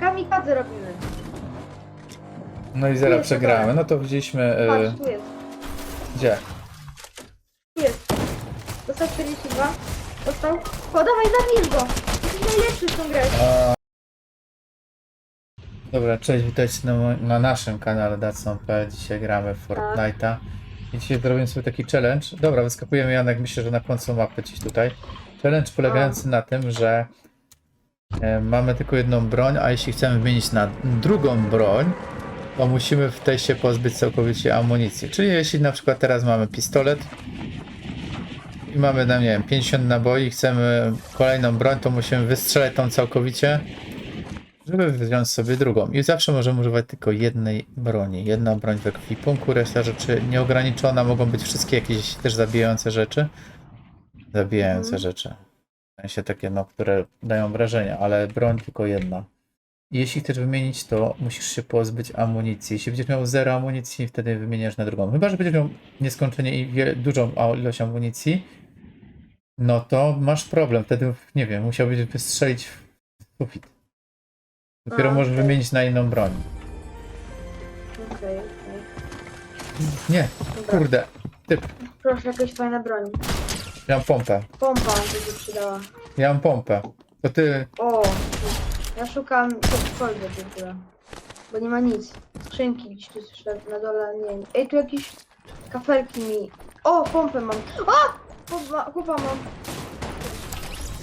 Kamikadze robimy. No i zaraz jest przegramy. No to widzieliśmy... E, Patrz, tu jest. gdzie? Tu jest. Dostał 42. Dostał. Podawaj, zabierz go. Jesteś najlepszy w tą grę. A... Dobra, cześć, witajcie na, mo- na naszym kanale Datsun.pl. Dzisiaj gramy w Fortnite'a. I dzisiaj zrobimy sobie taki challenge. Dobra, wyskakujemy Janek, myślę, że na końcu mapy gdzieś tutaj. Challenge polegający na tym, że e, mamy tylko jedną broń, a jeśli chcemy wymienić na drugą broń, to musimy w tej się pozbyć całkowicie amunicji. Czyli jeśli na przykład teraz mamy pistolet i mamy, no nie wiem, 50 naboi, chcemy kolejną broń, to musimy wystrzelać tą całkowicie, żeby wziąć sobie drugą. I zawsze możemy używać tylko jednej broni. Jedna broń w ekwipunku, reszta rzeczy nieograniczona, mogą być wszystkie jakieś też zabijające rzeczy. Zabijające Mhm. rzeczy. Sensie takie, no, które dają wrażenie, ale broń tylko jedna. Jeśli chcesz wymienić, to musisz się pozbyć amunicji. Jeśli będziesz miał zero amunicji, wtedy wymieniasz na drugą. Chyba, że będziesz miał nieskończenie i dużą ilość amunicji, no to masz problem. Wtedy, nie wiem, musiałbyś wystrzelić w sufit. Dopiero A, możesz okej. wymienić na inną broń. Okej, okej. Nie, Dobra. kurde. Typ, Proszę, jakaś fajna broń. Ja mam pompę. Pompa by się przydała. Ja mam pompę. To ty, O, ja szukam cokolwiek w ogóle. Bo nie ma nic. Skrzynki gdzieś tu słyszę na dole, nie wiem. Ej, tu jakieś kafelki mi. O, pompę mam. O! Chłopa, chłopa mam.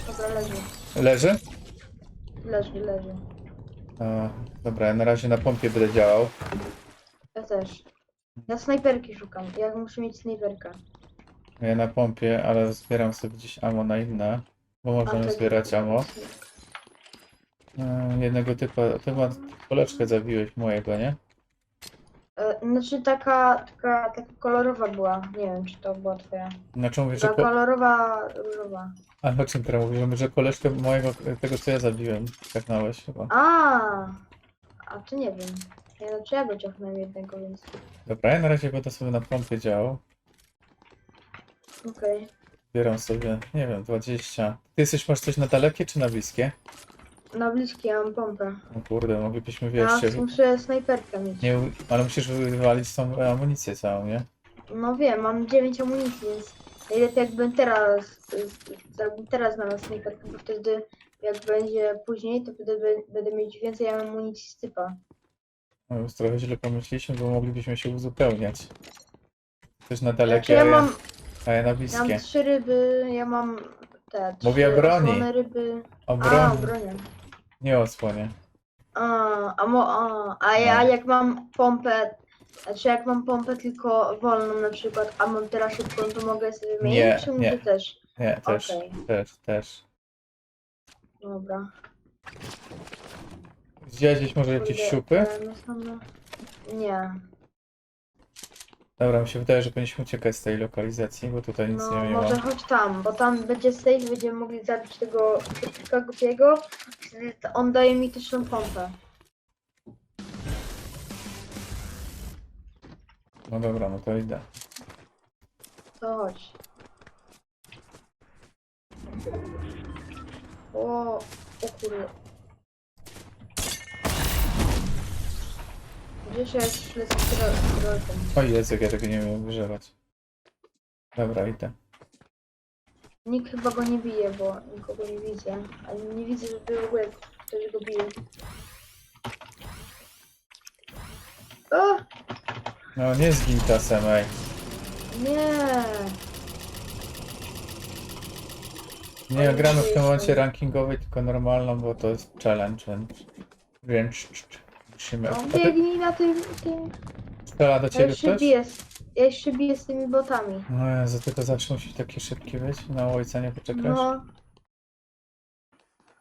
Dobra, leży. leży? Leży, leży. E, dobra, ja na razie na pompie będę działał. Ja też. Ja snajperki szukam. Ja muszę mieć snajperkę. Ja na pompie, ale zbieram sobie gdzieś ammo na inne. Bo możemy to- zbierać ammo. E, jednego typa, ty ma koleczkę zabiłeś mojego, nie? E, Znaczy taka, taka, taka kolorowa była. Nie wiem, czy to była twoja. Znaczy mówisz, że Taka kolorowa, różowa. A o czym teraz mówisz? Że koleżkę mojego, tego co ja zabiłem, skaknąłeś chyba. A, a czy nie wiem. Ja, znaczy ja go ciągnąłem jednego, więc. Dobra, ja na razie będę sobie na pompie działał. Okej. Zbieram sobie, nie wiem, 20. Ty jesteś, masz coś na dalekie czy na bliskie? Na bliskie ja mam pompę. No kurde, moglibyśmy Ja wiesz, się, muszę snajperkę mieć. nie, ale musisz wywalić tą amunicję całą, nie? No wiem, mam 9 amunicji, więc najlepiej jakbym teraz, jakbym teraz znalazł snajperkę, bo wtedy jak będzie później, to wtedy be- będę mieć więcej amunicji z typa. No już trochę źle pomyśleliśmy, bo moglibyśmy się uzupełniać. Coś na Znaczy dalekie, ja a, ja, mam, a ja na ja bliskie. mam trzy ryby, ja mam te trzy Mówię o broni. osłone ryby. O A, broń, bronię. nie o osłonie. A, a, mo, a, a ja No. jak mam pompę, znaczy jak mam pompę tylko wolną na przykład, a mam teraz szybką, to mogę sobie wymienić, Nie, czy nie. też? Nie, też, Okej. też, też. Dobra. Widziałeś gdzieś może jakieś Kurde, siupy? e, no Nie. Dobra, mi się wydaje, że powinniśmy uciekać z tej lokalizacji, bo tutaj nic No nie, nie może ma. chodź tam, bo tam będzie safe, będziemy mogli zabić tego typka głupiego. On daje mi też tą pompę. No dobra, no to idę. To chodź. O, o kurde. Gdzieś ja już lecę z. O Jezu, jak ja tego nie umiem używać. Dobra, idę. Nikt chyba go nie bije, bo nikogo nie widzę. Ale nie widzę, żeby w ogóle ktoś go bije. O! No nie zgin czasem, ej. Nie! Nie Ale gramy w dzisiaj tym momencie rankingowej, tylko normalną, bo to jest challenge, więc... Więc musimy... No, biegnij na tym, tym. strzela do Ja ciebie jeszcze ktoś? biję. z- Ja jeszcze biję z tymi botami. No Jezu, ty to zawsze musisz taki szybki być, na ojca nie poczekasz? No,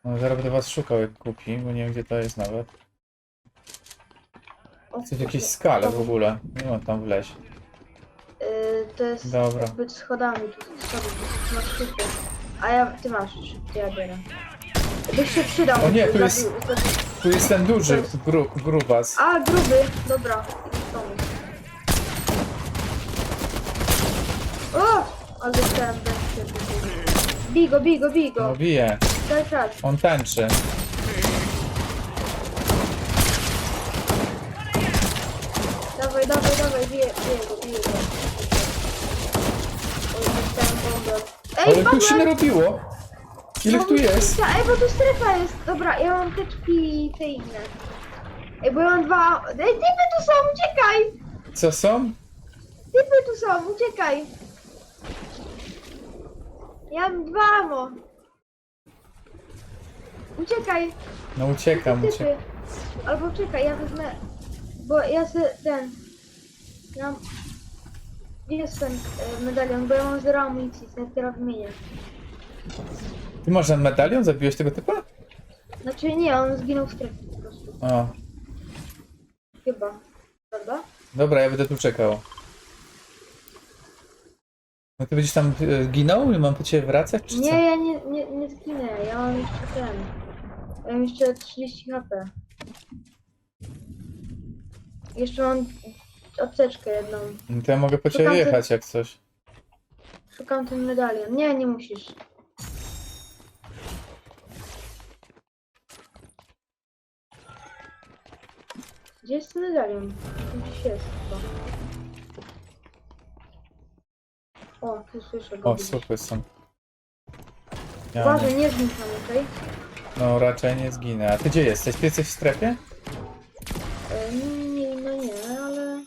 No, zaraz będę was szukał jak głupi, bo nie wiem gdzie to jest nawet. o, Jesteś w jakiejś skale w ogóle, nie ma tam wleźć. Yy, to jest Dobra. jakby schodami, tu schody, tu masz szybko. A ja, ty masz szybko, ja biorę. Byś się przydał. O nie, tu jest- Tu jest ten duży gru, grubas. A, gruby, dobra. O! Ale chciałem się Bigo, bigo, bigo. No bije. On tańczy. Dawaj, dawaj, dawaj, bije, bije go, bije go. Oj, dostałem. Ale Ej, tu się padłem! narobiło. Ile No, tu jest? Ej, bo tu strefa jest. Dobra, ja mam teczki i te inne. Ej, bo ja mam dwa... Ej, typy tu są, uciekaj! Co są? Typy tu są, uciekaj! Ja mam dwa amo. Uciekaj, No uciekam, typy. uciekam. Albo czekaj, ja wezmę... Bo ja se ten... Ja mam... Gdzie jest ten e, medalion? Bo ja mam zero amunicji, sobie teraz wymienię. Ty masz ten medalion? Zabiłeś tego typa? Znaczy nie, on zginął w strefie po prostu. O, Chyba. Prawda? dobra, ja będę tu czekał. No ty będziesz tam e, ginął i mam po ciebie wracać, czy Nie, co? ja nie, nie, nie zginę, ja mam jeszcze ten. Ja mam jeszcze 30 HP. Jeszcze mam apteczkę jedną. No to ja mogę po ciebie Szukam jechać jak coś. Szukam ten medalion. Nie, nie musisz. Gdzie jest ten medalion? Gdzieś jest chyba. O, tu słyszę go. O, gdzieś. słupy są. Ja Uważaj, nie, znikam, okej? no raczej nie zginę. A ty gdzie jesteś? Ty jesteś w strefie? E, Nie, no nie, ale...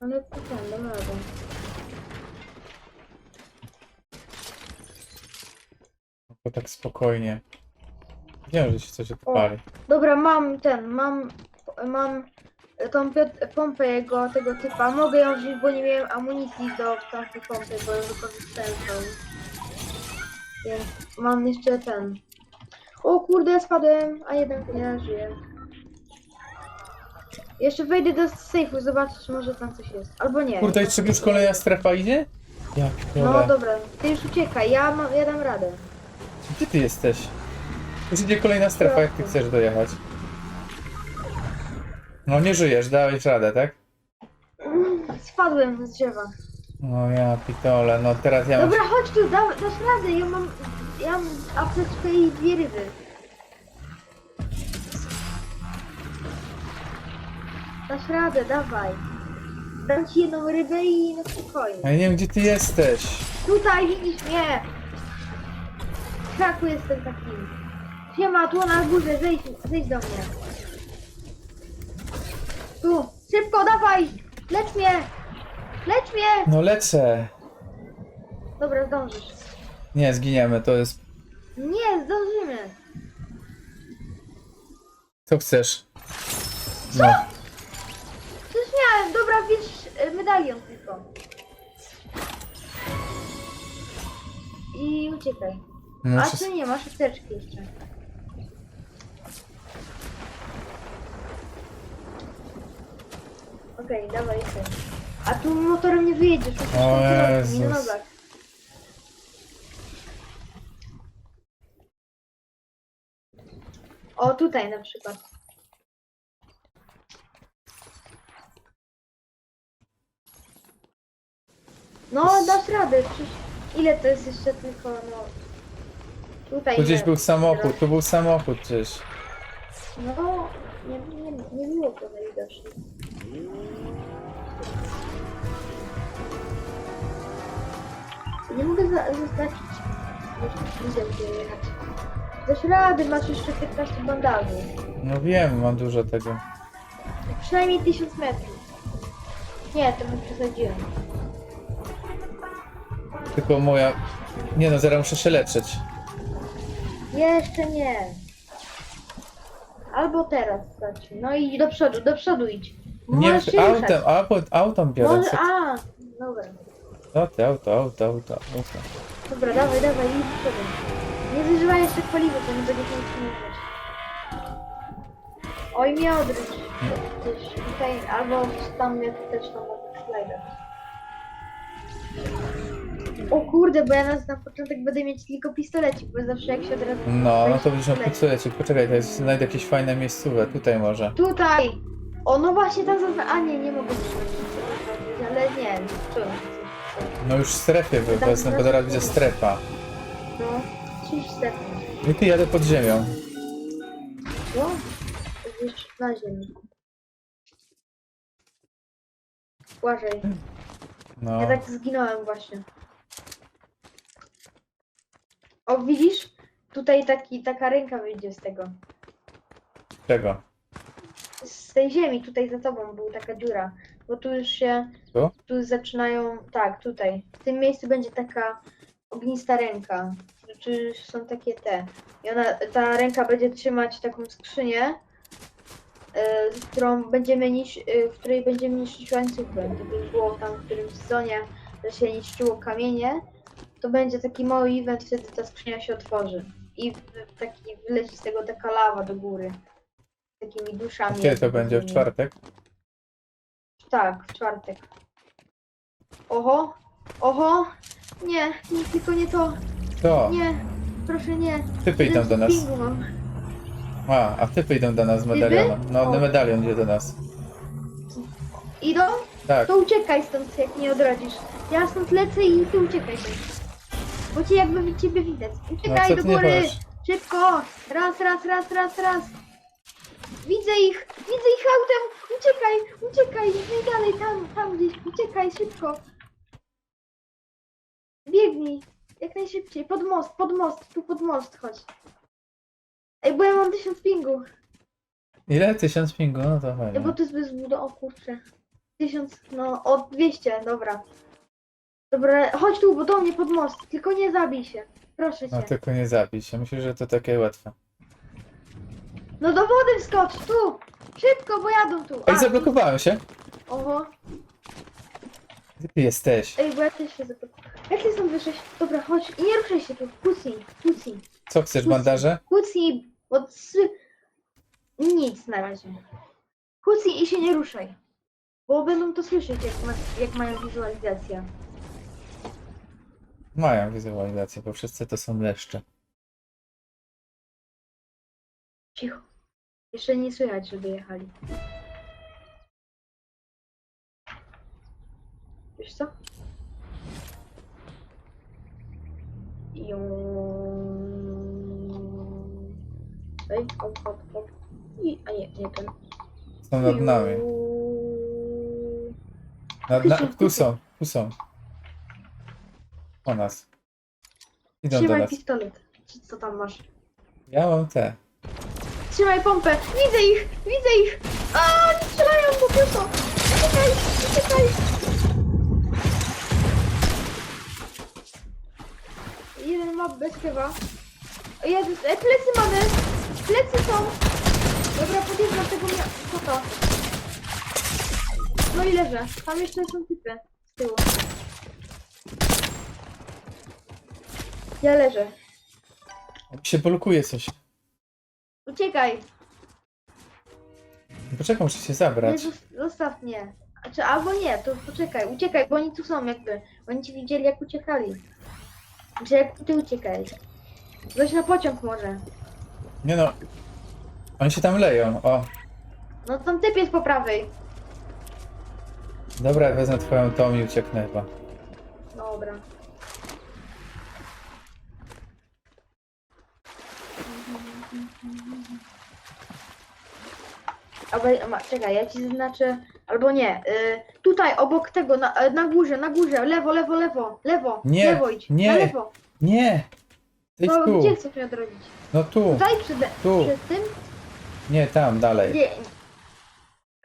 Ale ten, dam radę. Bo tak spokojnie. Wiem, że się coś odpali. Dobra, mam ten, mam... Mam tą pompę jego, tego typa. Mogę ją wziąć, bo nie miałem amunicji do tamtej pompy, bo ją wykorzystałem całą. Więc mam jeszcze ten. O kurde, spadłem, a jeden nie żyje. Jeszcze wejdę do sejfu, zobaczę, czy może tam coś jest. Albo nie. Kurde, jeszcze już kolejna strefa idzie? Jak No dobra, ty już uciekaj, ja, mam, ja dam radę. Gdzie ty jesteś? Już idzie kolejna strefa, jak ty chcesz dojechać. No nie żyjesz, dałeś radę, tak? Spadłem z drzewa. No ja pitole, no teraz ja mam... Dobra, chodź tu, da, dasz radę, ja mam, ja mam apteczkę i dwie ryby. Dasz radę, dawaj. Dam ci jedną rybę i na spokojnie. Ja nie wiem, gdzie ty jesteś. Tutaj widzisz mnie. W kraku jestem takim. Siema, tu na górze, zejdź, zejdź do mnie. Tu, szybko, dawaj! Lecz mnie! Lecz mnie! No lecę. Dobra, zdążysz. Nie, zginiemy, to jest... Nie, zdążymy. Co chcesz? No. Coś miałem, dobra, bierz e, medalion tylko. I uciekaj. no A czy- nie, masz apteczki jeszcze. Okej, dawaj, jestem. A tu motorem nie wyjedziesz, musisz O tym kierowcą, nie na nogach. O, tutaj na przykład. No, dasz radę, przecież ile to jest jeszcze tylko, no... Tutaj Tu gdzieś nie. był samochód, tu był samochód gdzieś. No, nie, nie, nie było to najwidoczne. Nie mogę za, zaznaczyć. Widzę, gdzie jechać. Dasz rady, masz jeszcze 15 bandaży. No wiem, mam dużo tego. Przynajmniej 1000 metrów. Nie, trochę przesadziłem. Tylko moja... Nie no, zaraz muszę się leczyć. Jeszcze nie. Albo teraz zacznij. No i do przodu, do przodu idź. Nie, Możesz autem, auto, autem biorę. Może, Co, a, dobra. co ty, auto, auto, auto, auto. Dobra, dawaj, dawaj, idź. Nie zużywaj jeszcze paliwa, to nie będziesz mógł śmierzyć. Oj, mnie odryć. Gdzieś tutaj, albo tam jak też tam na. O kurde, bo ja na, na początek będę mieć tylko pistolecik, bo zawsze jak się od razu... No, no to będziesz pistolecik. pistolecik. Poczekaj, to jest, znajdę jakieś fajne miejscówę. Tutaj może. Tutaj! O, no właśnie tam zazna... A nie, nie mogę zaznaczyć, ale nie, coś. No już w strefie Tam wezmę, bo teraz widzę strefa. No, 30 sekund. I ty jadę pod ziemią. No, jeszcze na ziemi. Uważaj. No, Ja tak zginąłem właśnie. O, widzisz? Tutaj taki, taka ręka wyjdzie z tego. czego? Z tej ziemi, tutaj za tobą była taka dziura. Bo tu już się, Tu? tu zaczynają, tak, tutaj. W tym miejscu będzie taka ognista ręka. Czy są takie te. I ona, ta ręka będzie trzymać taką skrzynię, y, z którą będziemy niż, y, w której będziemy niszczyć łańcuchy. Gdyby było tam w którymś sezonie, że się niszczyło kamienie, to będzie taki mały event, wtedy ta skrzynia się otworzy. I w- taki wyleci z tego taka lawa do góry. Takimi duszami. kiedy to będzie? W czwartek? Tak, w czwartek. Oho, oho, nie, nie, tylko nie to, To, nie, proszę nie. typy idą do nas. Pingu mam. A, a typy idą do nas z medalionem. No, O. medalion idzie do nas. Idą? Tak, To uciekaj stąd, jak nie odrodzisz. Ja stąd lecę i ty uciekaj stąd. Bo cię jakby ciebie widać. no Uciekaj co do nie góry! Szybko! Raz, raz, raz, raz, raz! Widzę ich! Widzę ich autem! Uciekaj! Uciekaj! Nie dalej, tam, tam gdzieś! Uciekaj, szybko! Biegnij! Jak najszybciej! Pod most, pod most! Tu pod most, chodź! Ej, bo ja mam tysiąc pingu! Ile? Tysiąc pingu? No to Ej, bo fajnie. to jest bez budo... O kurczę. Tysiąc, no, o 200, dobra. Dobra, chodź tu, bo do mnie pod most. Tylko nie zabij się. Proszę cię. No tylko nie zabij się. Myślę, że to takie łatwe. No do wody wskocz, tu! Szybko, bo jadą tu. Ej, A, zablokowałem się. Oho. Gdzie ty jesteś? Ej, bo ja też się zablokowałem. Jak ty stąd wyszłeś? Dobra, chodź. I nie ruszaj się tu. Kucnij, kucnij. Co chcesz, bandaże? Kucnij, bo trzy... Nic na razie. Kucnij i się nie ruszaj. Bo będą to słyszeć, jak, ma, jak mają wizualizację. Mają wizualizację, bo wszyscy to są leszcze. Cicho. Jeszcze nie słychać, żeby jechali. Wiesz co? Ej, hop, hop, hop. I, a nie, nie ten. Są nad nami. Nad, na, tu są, tu są. O nas. Idą do Trzymaj nas. pistolet. Czy co tam masz? Ja mam te. Trzymaj pompę! Widzę ich! Widzę ich! A, oni strzelają po prostu! Uciekaj! Uciekaj! Jeden ma bez chyba. Jezus, e, plecy mamy! Plecy są! Dobra, podjeżdżam tego mia... Co to? No i leżę. Tam jeszcze są typy z tyłu. Ja leżę. Się blokuje coś. Uciekaj! Poczekaj, muszę się Nie, zabrać. zos- zostaw mnie. Znaczy, albo nie, to poczekaj, uciekaj, bo oni tu są jakby. Oni ci widzieli jak uciekali. Znaczy jak ty uciekaj. Weź na pociąg może. Nie no. Oni się tam leją. O. No tam typ jest po prawej. Dobra, wezmę twoją tą i ucieknę chyba. Dobra. Albo, ma, czekaj, ja ci zaznaczę, albo nie, y, tutaj obok tego, na, e, na górze, na górze, lewo, lewo, lewo, lewo, Nie, lewo idź, nie. na lewo. Nie! Ty No, tu. gdzie chcesz mnie odrodzić? No tu. Tutaj przed, Tu. przed tym? Nie, tam, dalej. Nie.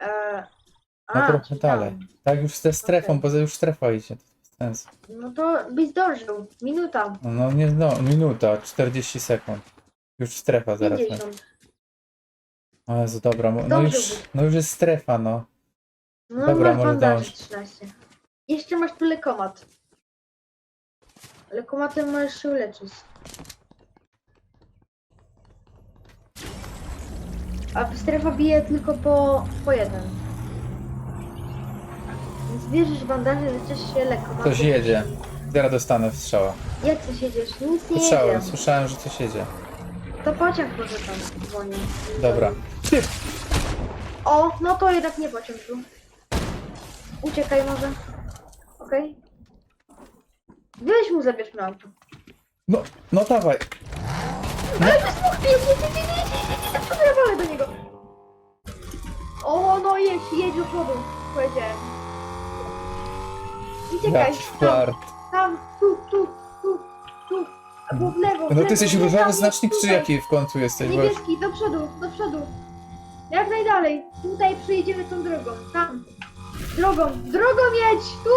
E, No trochę czy dalej. tam. Tak, już ze strefą, Okej. bo już strefa idzie. To. No to byś zdążył. Minuta. No, no nie, no, minuta, 40 sekund. Już strefa zaraz. będzie. 50. O Jezu, dobra, mo- no już, Zdążyłbyś. no już jest strefa, no. No Dobra, masz może bandaży dążyć. 13. Jeszcze masz tu lekomat. Lekomatem możesz się uleczyć. A strefa bije tylko po, po jeden. Więc bierzesz bandaże, leczysz się lekomatem. Coś jedzie. Zaraz dostanę strzała. Jak coś jedziesz? Nic nie Słyszałem, jedzie. słyszałem, że coś jedzie. To pociąg może tam dzwoni. Dobra. O, no to jednak nie pociąg tu. Uciekaj może. Okej. Weź mu zabierzmy auto. No, no dawaj. Ale to jest mój pies! Nie, nie, nie, nie, nie, nie, nie, walę do niego. O, no jedź, jedź do przodu, powiedziałem. uciekaj. Tam, tam, tu, tu, tu, tu. Albo w lewo, w No lewo, ty jesteś nie różowy tam, znacznik, czy tutaj. jaki w końcu jesteś? Bo... Niebieski, do przodu, do przodu. Jak najdalej. Tutaj przyjedziemy tą drogą. Tam. Drogą, drogą jedź! Tu!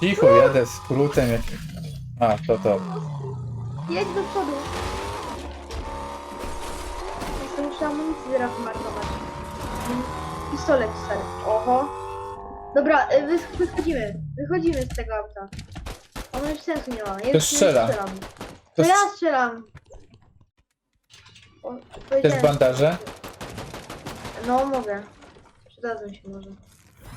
Cicho, jadę skrótem. Jak... A, to to. Jedź do przodu. Jeszcze muszę amunicję zaraz marnować. Pistolet stary. Oho. Dobra, y, wys- wychodzimy. Wychodzimy z tego auta. Ono już sensu nie ma. Ja już nie strzela. strzelam. To To ja strzelam. O, też powiedziałem. bandaże? No mogę. Przydadzą się może.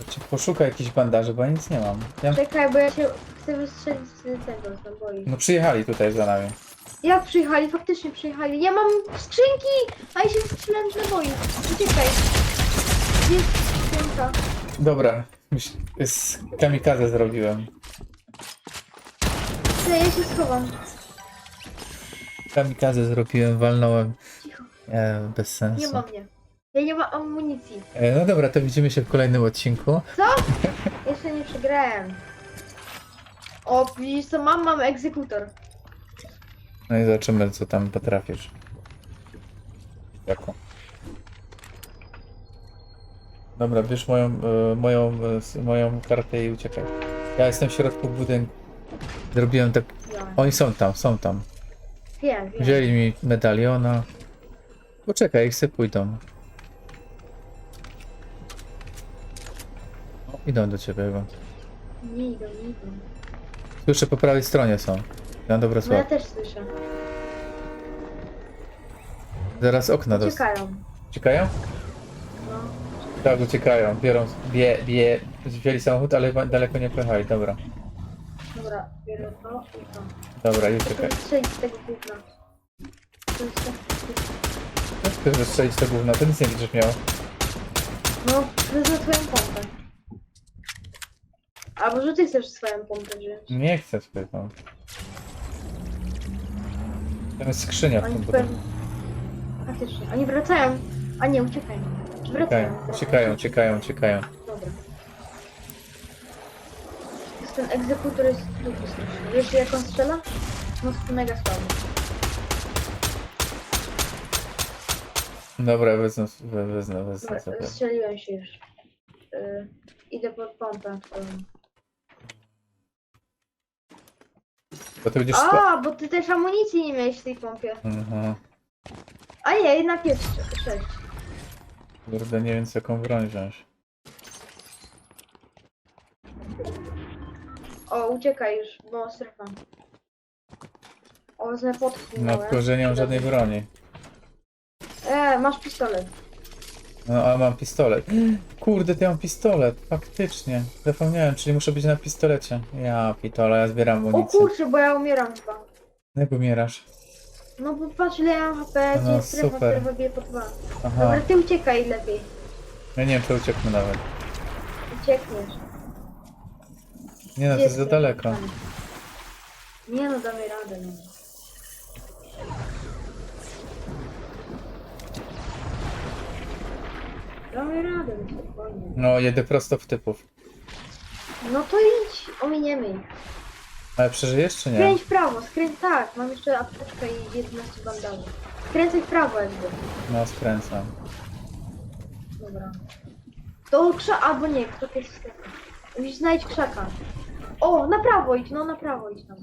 Ci Poszukaj jakichś bandaży, bo ja nic nie mam. Ja... Czekaj, bo ja się chcę wystrzelić z tego, z naboi. No przyjechali tutaj za nami. Jak przyjechali? Faktycznie przyjechali. Ja mam skrzynki! A ja się strzelałem z naboi. Uciekaj. Jest skrzynka. Dobra, myśl... z kamikazę zrobiłem. Tyle, ja się schowam. Kamikazę zrobiłem, walnąłem. Cicho. E, bez sensu. Nie ma mnie. Ja nie mam amunicji. E, no dobra, to widzimy się w kolejnym odcinku. Co? Jeszcze nie przegrałem. O, widzisz co mam? Mam egzekutor. No i zobaczymy, co tam potrafisz. Jako. Dobra, bierz moją, e, moją, e, s- moją kartę i uciekaj. Ja jestem w środku budynku. Zrobiłem tak. Oni są tam, są tam. Wiem, wiem. Wzięli mi medaliona. Poczekaj, ich se pójdą. Idą do ciebie chyba. Nie idą, nie idą. Słyszę po prawej stronie są. Na dobre No ja słowo. też słyszę. Zaraz okna dos... Uciekają. Uciekają? No. Tak, uciekają. Biorą, bie, bie, wzięli samochód, ale daleko nie pojechali. Dobra, Dobra, biorę to i to. dobra, i Chcę uciekaj. strzelić z tego gówna. To jest tak- Chcesz wystrzelić to gówno, to nic nie będziesz miał. No, wezmę twoją pompę. Albo że ty chcesz swoją pompę wziąć. Nie chcę tutaj tam. Tam jest skrzynia w Oni tym budynku. pewnie... Faktycznie. Oni wracają. A nie, uciekają. Wracają. Uciekają, uciekają, uciekają, uciekają. Dobra. Jest Ten egzekutor jest dupy straszny. Wiesz jak on strzela? No to mega słaby. Dobra, wezmę, we- wezmę, wezmę Dobra, strzeliłem się już. Y, idę pod pompę twoją. Bo ty będziesz... A, bo ty też amunicji nie miałeś w tej pompie. Mhm. A nie, jednak jest sze- sześć. Kurde, nie wiem co jaką broń wziąć. O, uciekaj już, bo strefa. O, wezmę potwór No tylko, że nie mam żadnej broni. E, masz pistolet. No, a mam pistolet. Kurde, ty mam pistolet, faktycznie. Zapomniałem, czyli muszę być na pistolecie. Ja pitole, ja zbieram O amunicję. kurczę, bo ja umieram chyba. Jak umierasz? No bo patrz ile ja mam HP, No, strefa, super. strefa bije po dwa. Aha, Dobra, ty uciekaj lepiej. ja nie wiem, czy ucieknę nawet. Uciekniesz. Nie no, to jest za daleko. Nie no, damy radę. No. Damy radę, no spokojnie. No, jedę prosto w typów. No to idź, ominiemy ich. Ale przeżyjesz, czy nie? Skręć w prawo, skręć, tak, mam jeszcze apteczkę i 11 bandaży. Skręcaj w prawo jakby. No, skręcam. Dobra. To krza... albo nie, kto jest w sklepie. Musisz znaleźć krzaka. O, na prawo idź, no na prawo idź tam.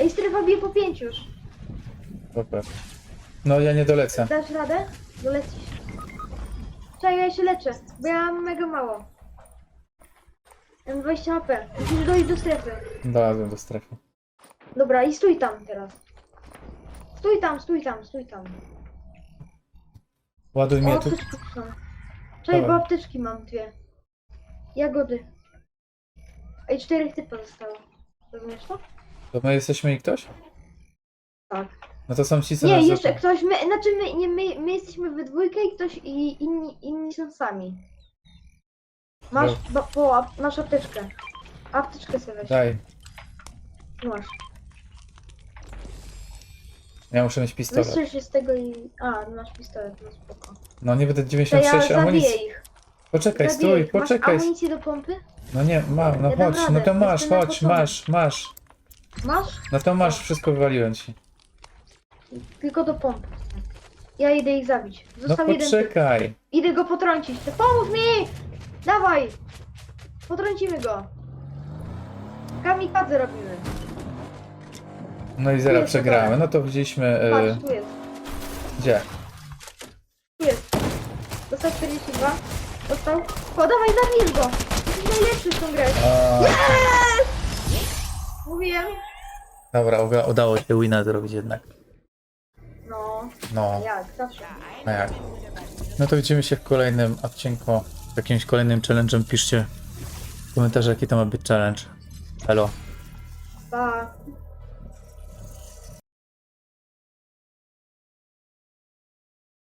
Ej, strefa bije po pięciu już. Dobra. No, ja nie dolecę. Dasz radę? Dolecisz. Czekaj, ja się leczę, bo ja mam mega mało. Mam 20 HP. Musisz dojść do strefy. Dolazłem do strefy. Dobra, i stój tam teraz. Stój tam, stój tam, stój tam. Ładuj O, mnie tu. apteczki są. Czekaj, bo Dawaj. apteczki mam dwie. Jagody. Ej, czterech typa zostało. Rozumiesz to? To my jesteśmy i ktoś? Tak. No to są ci, co Nie, jeszcze ktoś, my, znaczy my, nie, my, my jesteśmy we dwójkę i ktoś, i inni, inni są sami. Masz, No. bo, bo, ap- masz apteczkę. Apteczkę sobie weź. Daj. Masz. Ja muszę mieć pistolet. Wystrzel się z tego i... A, masz pistolet, no spoko. No nie będę To ja 96 zabiję amunicji. ich. Poczekaj, stój, Radek, poczekaj. Masz amunicję do pompy? No nie, mam, no Ja dam chodź, no to masz, jestem na chodź, masz, masz. Masz? No to masz, wszystko wywaliłem ci. Tylko do pompy. Ja idę ich zabić. No Został jeden poczekaj. Idę go potrącić. Ty Pomóż mi! Dawaj! Potrącimy go. Kamikadze robimy. No i zaraz jest przegramy. No to widzieliśmy. E, Patrz, tu jest. gdzie? Tu jest. Dostał 42. Dostał. O, dawaj, zabierz go! Jesteś najlepszy w tą grę. A, Mówiłem. dobra, uda- udało się wina zrobić jednak. No, No, jak, no to widzimy się w kolejnym odcinku, w jakimś kolejnym challenge'em. Piszcie w komentarzu, jaki to ma być challenge. Hello. Pa.